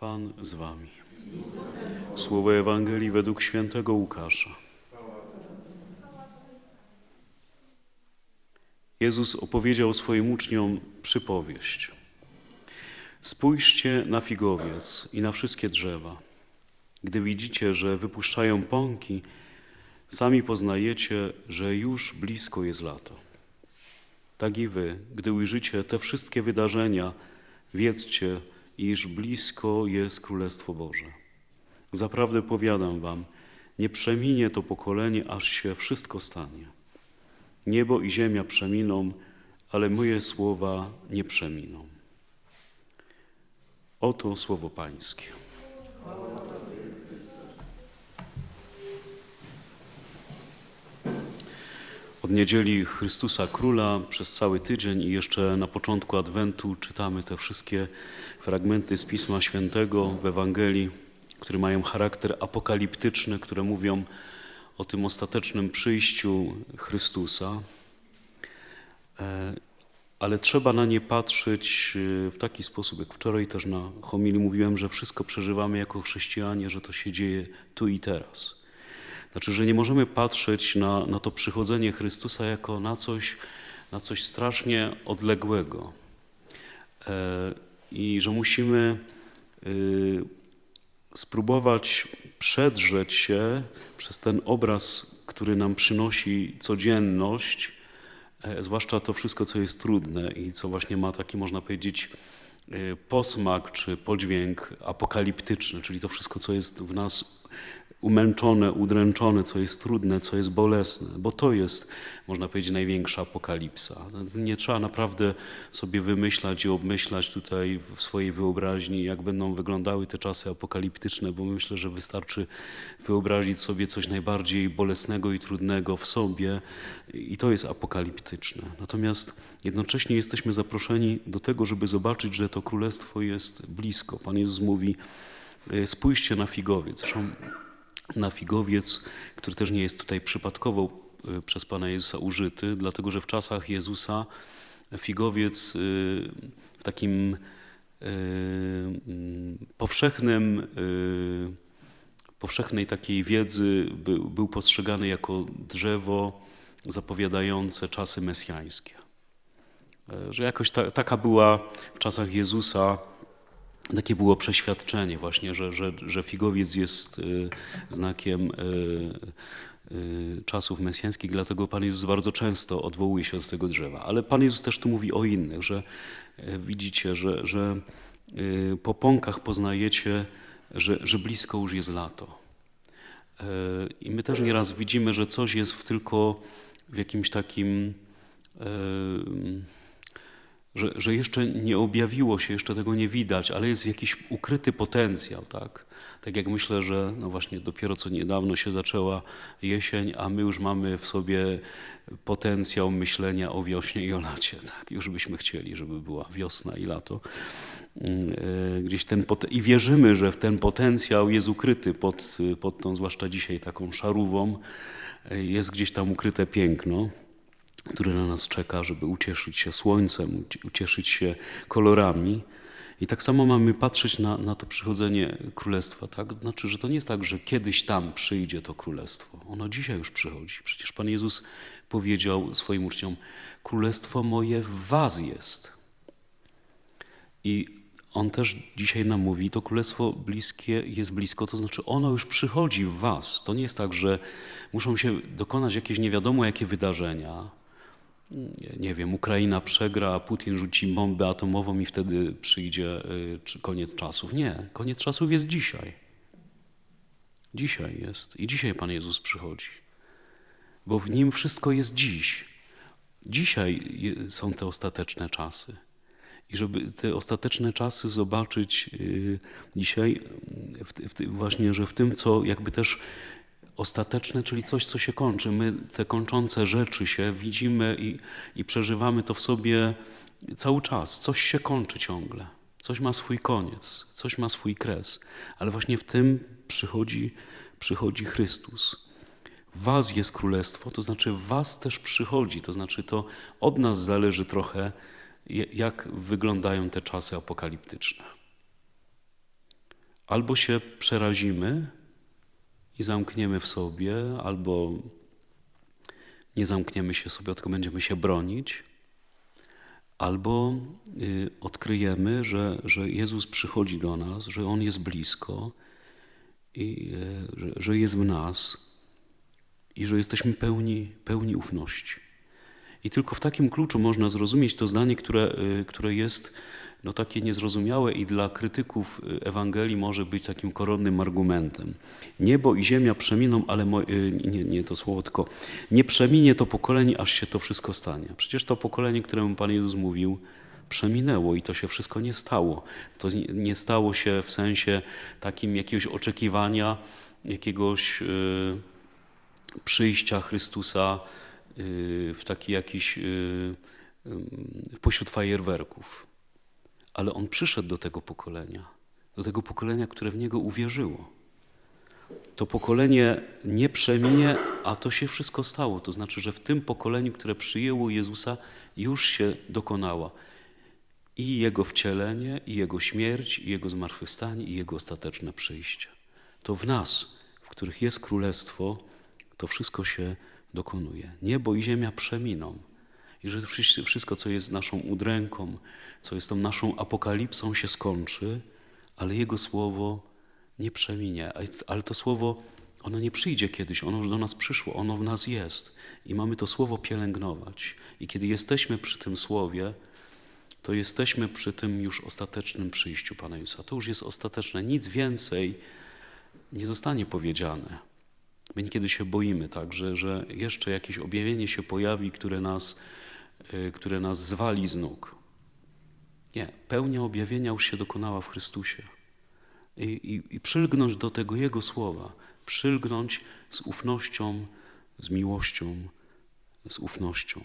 Pan z wami. Słowo Ewangelii według świętego Łukasza. Jezus opowiedział swoim uczniom przypowieść. Spójrzcie na figowiec i na wszystkie drzewa. Gdy widzicie, że wypuszczają pąki, sami poznajecie, że już blisko jest lato. Tak i wy, gdy ujrzycie te wszystkie wydarzenia, wiedzcie, iż blisko jest Królestwo Boże. Zaprawdę powiadam wam, nie przeminie to pokolenie, aż się wszystko stanie. Niebo i ziemia przeminą, ale moje słowa nie przeminą. Oto słowo Pańskie. Od niedzieli Chrystusa Króla przez cały tydzień i jeszcze na początku Adwentu czytamy te wszystkie fragmenty z Pisma Świętego w Ewangelii, które mają charakter apokaliptyczny, które mówią o tym ostatecznym przyjściu Chrystusa. E, Ale trzeba na nie patrzeć e, w taki sposób, jak wczoraj też na homilii mówiłem, że wszystko przeżywamy jako chrześcijanie, że to się dzieje tu i teraz. Znaczy, że nie możemy patrzeć na, na to przychodzenie Chrystusa jako na coś, na coś strasznie odległego. E, I że musimy y, spróbować przedrzeć się przez ten obraz, który nam przynosi codzienność, e, zwłaszcza to wszystko, co jest trudne i co właśnie ma taki, można powiedzieć, e, posmak czy podźwięk apokaliptyczny, czyli to wszystko, co jest w nas umęczone, udręczone, co jest trudne, co jest bolesne, bo to jest, można powiedzieć, największa apokalipsa. Nie trzeba naprawdę sobie wymyślać i obmyślać tutaj w swojej wyobraźni, jak będą wyglądały te czasy apokaliptyczne, bo myślę, że wystarczy wyobrazić sobie coś najbardziej bolesnego i trudnego w sobie i to jest apokaliptyczne. Natomiast jednocześnie jesteśmy zaproszeni do tego, żeby zobaczyć, że to królestwo jest blisko. Pan Jezus mówi, e, spójrzcie na figowiec. Zresztą na figowiec, który też nie jest tutaj przypadkowo y, przez Pana Jezusa użyty, dlatego że w czasach Jezusa figowiec y, w takim y, mm, powszechnym, powszechnej takiej wiedzy był, był postrzegany jako drzewo zapowiadające czasy mesjańskie. Że jakoś ta, taka była w czasach Jezusa takie było przeświadczenie właśnie, że, że, że figowiec jest y, znakiem y, y, czasów mesjańskich, dlatego Pan Jezus bardzo często odwołuje się do tego drzewa. Ale Pan Jezus też tu mówi o innych, że widzicie, że, że po pąkach poznajecie, że, że blisko już jest lato. I my też nieraz widzimy, że coś jest w tylko w jakimś takim że, że jeszcze nie objawiło się, jeszcze tego nie widać, ale jest jakiś ukryty potencjał, tak? Tak jak myślę, że no właśnie dopiero co niedawno się zaczęła jesień, a my już mamy w sobie potencjał myślenia o wiośnie i o lacie, tak? Już byśmy chcieli, żeby była wiosna i lato. Yy, Gdzieś ten I wierzymy, że ten potencjał jest ukryty pod, pod tą, zwłaszcza dzisiaj taką szarówą, yy, jest gdzieś tam ukryte piękno który na nas czeka, żeby ucieszyć się słońcem, ucieszyć się kolorami. I tak samo mamy patrzeć na, na to przychodzenie królestwa. Tak? Znaczy, że to nie jest tak, że kiedyś tam przyjdzie to królestwo. Ono dzisiaj już przychodzi. Przecież Pan Jezus powiedział swoim uczniom: Królestwo moje w Was jest. I on też dzisiaj nam mówi, to królestwo bliskie jest blisko, to znaczy ono już przychodzi w was. To nie jest tak, że muszą się dokonać jakieś nie wiadomo jakie wydarzenia. Nie, wiem, Ukraina przegra, a Putin rzuci bombę atomową i wtedy przyjdzie y, czy koniec czasów. Nie, koniec czasów jest dzisiaj. Dzisiaj jest i dzisiaj Pan Jezus przychodzi. Bo w Nim wszystko jest dziś. Dzisiaj są te ostateczne czasy. I żeby te ostateczne czasy zobaczyć y, dzisiaj, właśnie, że w tym, co jakby też ostateczne, czyli coś, co się kończy. My te kończące rzeczy się widzimy i, i przeżywamy to w sobie cały czas. Coś się kończy ciągle. Coś ma swój koniec, coś ma swój kres. Ale właśnie w tym przychodzi, przychodzi Chrystus. W was jest królestwo, to znaczy w was też przychodzi, to znaczy to od nas zależy trochę, jak wyglądają te czasy apokaliptyczne. albo się przerazimy i zamkniemy w sobie, albo nie zamkniemy się sobie, tylko będziemy się bronić, albo y, odkryjemy, że, że Jezus przychodzi do nas, że On jest blisko i y, że, że jest w nas i że jesteśmy pełni, pełni ufności. I tylko w takim kluczu można zrozumieć to zdanie, które, y, które jest no, takie niezrozumiałe i dla krytyków y, Ewangelii może być takim koronnym argumentem. Niebo i ziemia przeminą, ale y, nie, nie to słowo, tylko nie przeminie to pokolenie, aż się to wszystko stanie. Przecież to pokolenie, któremu Pan Jezus mówił, przeminęło i to się wszystko nie stało. To nie- stało się w sensie takim jakiegoś oczekiwania, jakiegoś y, przyjścia Chrystusa w taki jakiś pośród fajerwerków. Ale on przyszedł do tego pokolenia, do tego pokolenia, które w niego uwierzyło. To pokolenie nie przeminie, a to się wszystko stało. To znaczy, że w tym pokoleniu, które przyjęło Jezusa, już się dokonała i Jego wcielenie, i Jego śmierć, i Jego zmartwychwstanie, i Jego ostateczne przyjście. To w nas, w których jest Królestwo, to wszystko się dokonuje. Niebo i ziemia przeminą. I że wszy- wszystko, co jest naszą udręką, co jest tą naszą apokalipsą, się skończy, ale Jego Słowo nie przeminie. Ale- to Słowo, ono nie przyjdzie kiedyś, ono już do nas przyszło, ono w nas jest. I mamy to Słowo pielęgnować. I kiedy jesteśmy przy tym Słowie, to jesteśmy przy tym już ostatecznym przyjściu Pana Jezusa. To już jest ostateczne. Nic więcej nie zostanie powiedziane. My niekiedy się boimy tak, że, że jeszcze jakieś objawienie się pojawi, które nas, które nas zwali z nóg. Nie, pełnia objawienia już się dokonała w Chrystusie. I, i, I przylgnąć do tego Jego słowa, przylgnąć z ufnością, z miłością, z ufnością.